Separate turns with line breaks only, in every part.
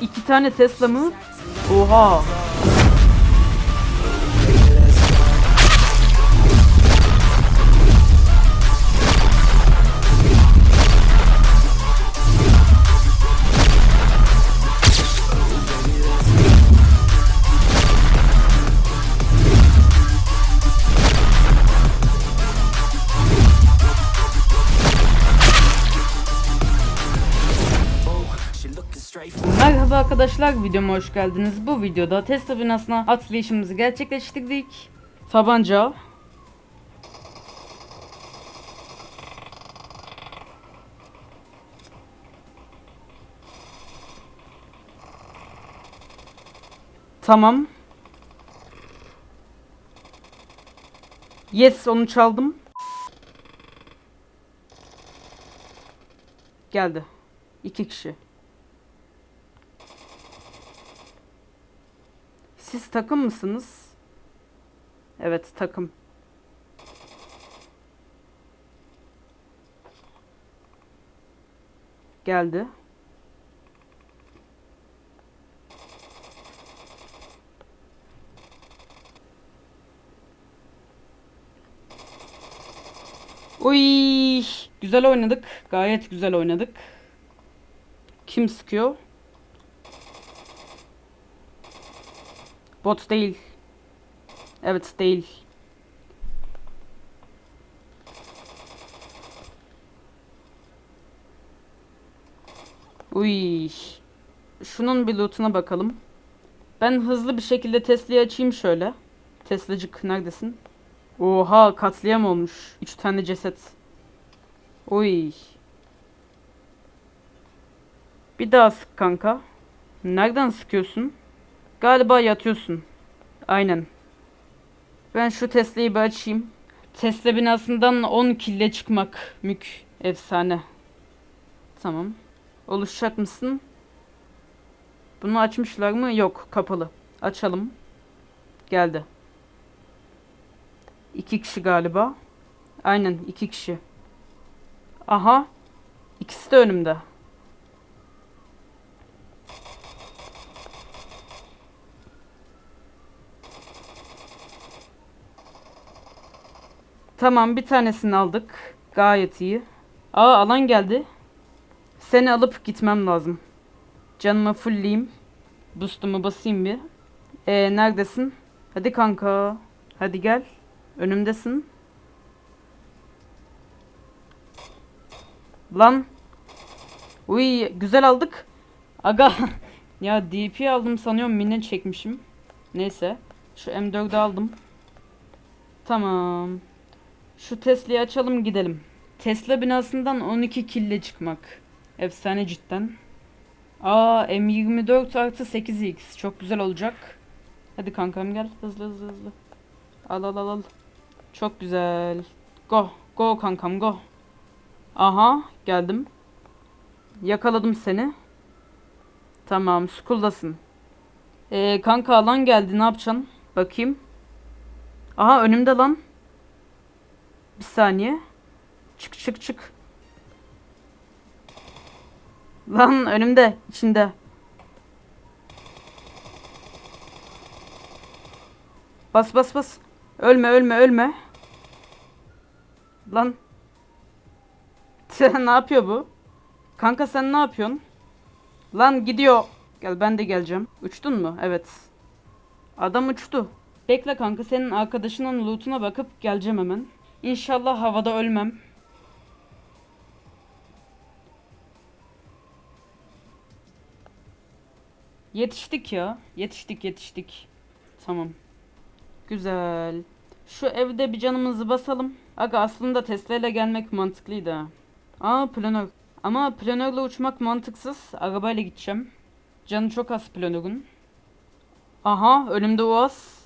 İki tane Tesla mı? Oha. Merhaba arkadaşlar videoma hoş geldiniz. Bu videoda Tesla binasına atlayışımızı gerçekleştirdik. Tabanca. Tamam. Yes onu çaldım. Geldi. İki kişi. Siz takım mısınız? Evet takım. Geldi. Uy, güzel oynadık. Gayet güzel oynadık. Kim sıkıyor? Bot değil. Evet değil. Uy. Şunun bir lootuna bakalım. Ben hızlı bir şekilde Tesla'yı açayım şöyle. Teslacık neredesin? Oha katliam olmuş. Üç tane ceset. Uy. Bir daha sık kanka. Nereden sıkıyorsun? Galiba yatıyorsun. Aynen. Ben şu Tesla'yı bir açayım. Tesla binasından 10 kille çıkmak. Mük. Efsane. Tamam. Oluşacak mısın? Bunu açmışlar mı? Yok. Kapalı. Açalım. Geldi. İki kişi galiba. Aynen iki kişi. Aha. İkisi de önümde. Tamam bir tanesini aldık. Gayet iyi. Aa alan geldi. Seni alıp gitmem lazım. Canımı fullleyeyim. Boost'umu basayım bir. Ee, neredesin? Hadi kanka. Hadi gel. Önümdesin. Lan. Uy güzel aldık. Aga. ya DP aldım sanıyorum mini çekmişim. Neyse. Şu M4'ü aldım. Tamam. Şu Tesla'yı açalım gidelim. Tesla binasından 12 kille çıkmak. Efsane cidden. Aa M24 artı 8X. Çok güzel olacak. Hadi kankam gel. Hızlı hızlı hızlı. Al al al al. Çok güzel. Go. Go kankam go. Aha geldim. Yakaladım seni. Tamam skuldasın. Ee, kanka alan geldi ne yapacaksın? Bakayım. Aha önümde lan. Bir saniye. Çık çık çık. Lan önümde, içinde. Bas bas bas. Ölme ölme ölme. Lan. ne yapıyor bu? Kanka sen ne yapıyorsun? Lan gidiyor. Gel ben de geleceğim. Uçtun mu? Evet. Adam uçtu. Bekle kanka senin arkadaşının lootuna bakıp geleceğim hemen. İnşallah havada ölmem. Yetiştik ya. Yetiştik yetiştik. Tamam. Güzel. Şu evde bir canımızı basalım. Aga aslında Tesla ile gelmek mantıklıydı. Aa planör. Ama planörle uçmak mantıksız. Arabayla gideceğim. Canı çok az planörün. Aha önümde Uaz.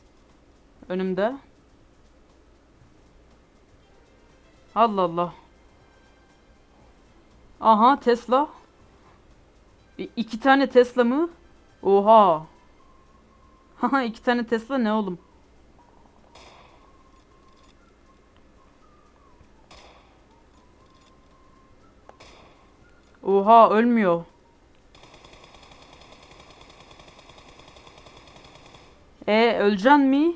Önümde. Allah Allah. Aha Tesla. E, iki tane Tesla mı? Oha. Haha iki tane Tesla ne oğlum? Oha ölmüyor. E öleceksin mi?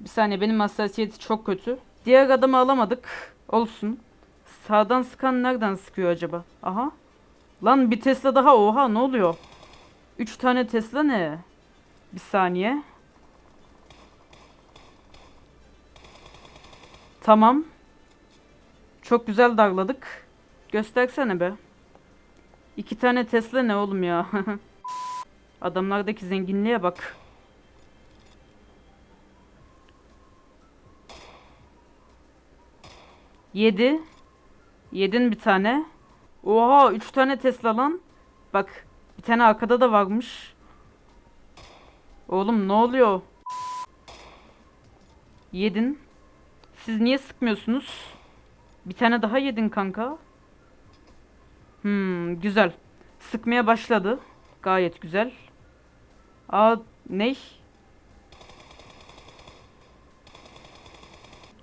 Bir saniye benim hassasiyeti çok kötü. Diğer adamı alamadık. Olsun. Sağdan sıkan nereden sıkıyor acaba? Aha. Lan bir Tesla daha oha ne oluyor? 3 tane Tesla ne? Bir saniye. Tamam. Çok güzel darladık. Göstersene be. İki tane Tesla ne oğlum ya? Adamlardaki zenginliğe bak. Yedi. Yedin bir tane. Oha üç tane Tesla lan. Bak bir tane arkada da varmış. Oğlum ne oluyor? Yedin. Siz niye sıkmıyorsunuz? Bir tane daha yedin kanka. Hmm, güzel. Sıkmaya başladı. Gayet güzel. Aa, ne?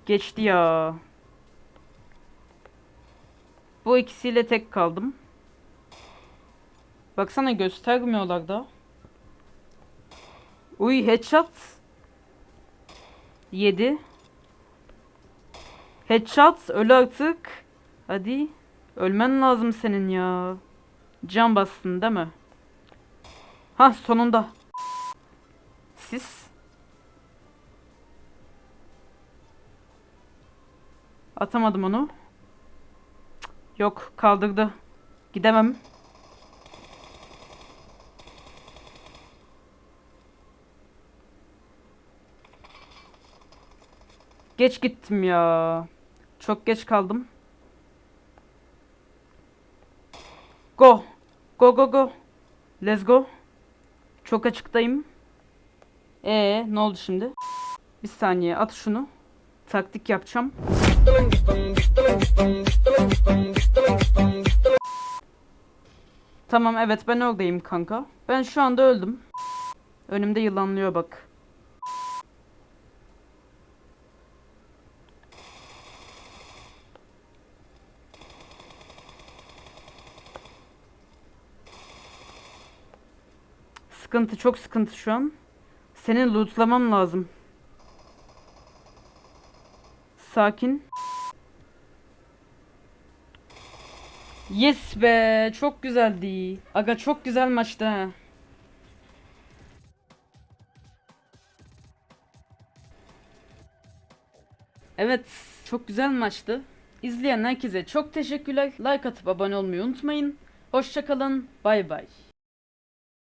Geçti ya. Bu ikisiyle tek kaldım. Baksana göstermiyorlar da. Uy headshot. 7. Headshot öl artık. Hadi. Ölmen lazım senin ya. Can bastın değil mi? Ha sonunda. Siz. Atamadım onu. Yok kaldırdı. Gidemem. Geç gittim ya. Çok geç kaldım. Go. Go go go. Let's go. Çok açıktayım. Ee, ne oldu şimdi? Bir saniye at şunu. Taktik yapacağım. Tamam evet ben oradayım kanka. Ben şu anda öldüm. Önümde yılanlıyor bak. Sıkıntı çok sıkıntı şu an. Seni lootlamam lazım. Sakin. Yes be çok güzeldi. Aga çok güzel maçtı ha. Evet çok güzel maçtı. İzleyen herkese çok teşekkürler. Like atıp abone olmayı unutmayın. Hoşçakalın. Bay bay.